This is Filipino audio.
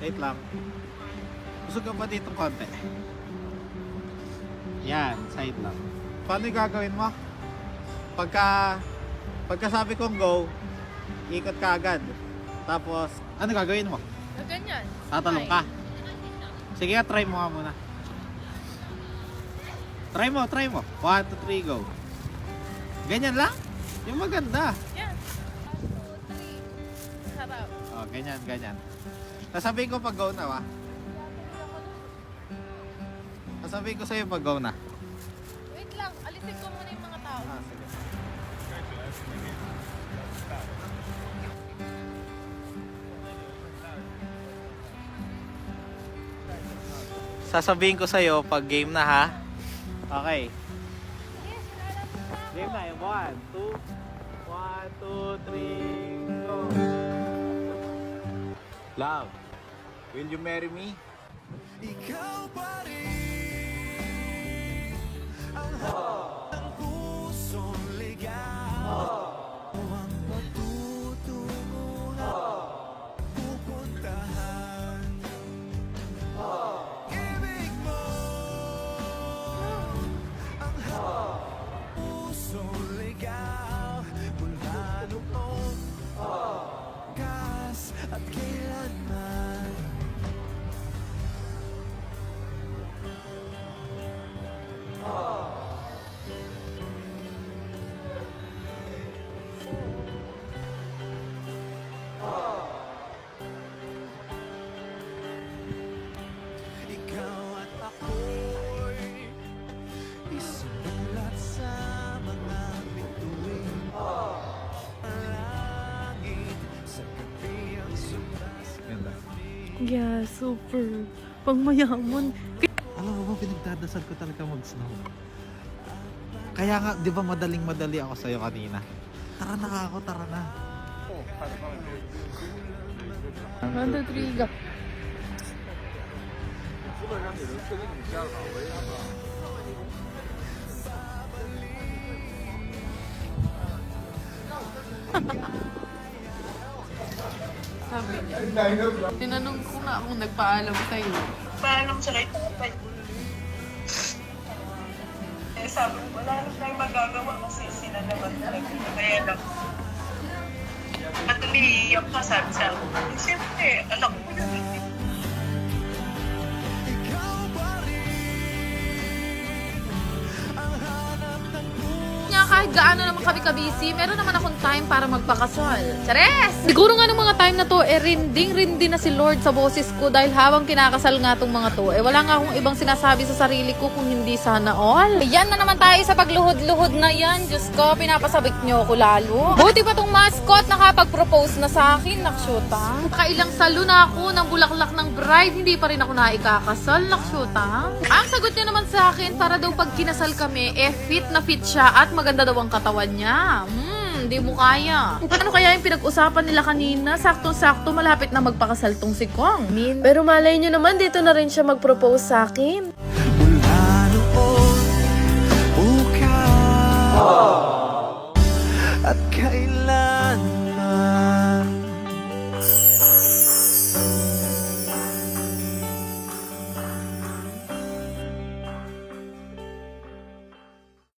Wait lang. Gusto ka ba dito konti? Yan, side lang. Paano yung gagawin mo? Pagka, pagka sabi kong go, ikot ka agad. Tapos, ano gagawin mo? Ganyan. Tatalong ka. Sige try mo nga muna. Try mo, try mo. 1, 2, 3, go. Ganyan lang? Yung maganda. Yan. Sarap. Oh, ganyan, ganyan. Sasabihin ko pag go na, wa? Sasabihin ko sa'yo pag go na. Wait lang, alisin ko muna yung mga tao. Ah, sige. Sasabihin ko sa'yo pag game na ha. Okay. Game na yung 1, 2, 1, 2, 3, go. Love, will you marry me? Ikaw pa rin ang ang pusong ligaw ang patutunguhan pupuntahan. Ibig mo ang pusong ligaw mula noon kas at kailanman Yeah, super. Pang mayaman. Alam mo ba, pinagdadasal ko talaga mag-snow. Kaya nga, di ba madaling madali ako sa'yo kanina? Tara na ako, tara na. 1, 2, 3, go. Sabi niya. Tinanong ko nga kung nagpaalam sa'yo. Paalam sa kay tatay. Eh sabi ko, wala na tayong magagawa kasi sila naman talaga. Kaya lang. At umiiyak ka, sabi sa akin. Eh, Siyempre, anak ko yun. Kahit gaano naman kami kabisi, meron naman akong time para magpakasal. Chares! Siguro nga nung mga time na to, eh rinding-rindi na si Lord sa boses ko dahil habang kinakasal nga tong mga to, eh wala nga akong ibang sinasabi sa sarili ko kung hindi sana all. Yan na naman tayo sa pagluhod-luhod na yan. Diyos ko, pinapasabik niyo ako lalo. Buti pa tong mascot nakapag-propose na sa akin, naksyuta. Kailang salo na ako ng bulaklak ng bride, hindi pa rin ako naikakasal, naksyuta. Ang sagot niya naman sa akin, para daw pag kinasal kami, eh fit na fit siya at maganda daw ang katawan niya. Hmm, di mo kaya. Ano kaya yung pinag-usapan nila kanina? Sakto-sakto, malapit na magpakasal tong si Kong. Min. Pero malay nyo naman, dito na rin siya mag-propose sa akin.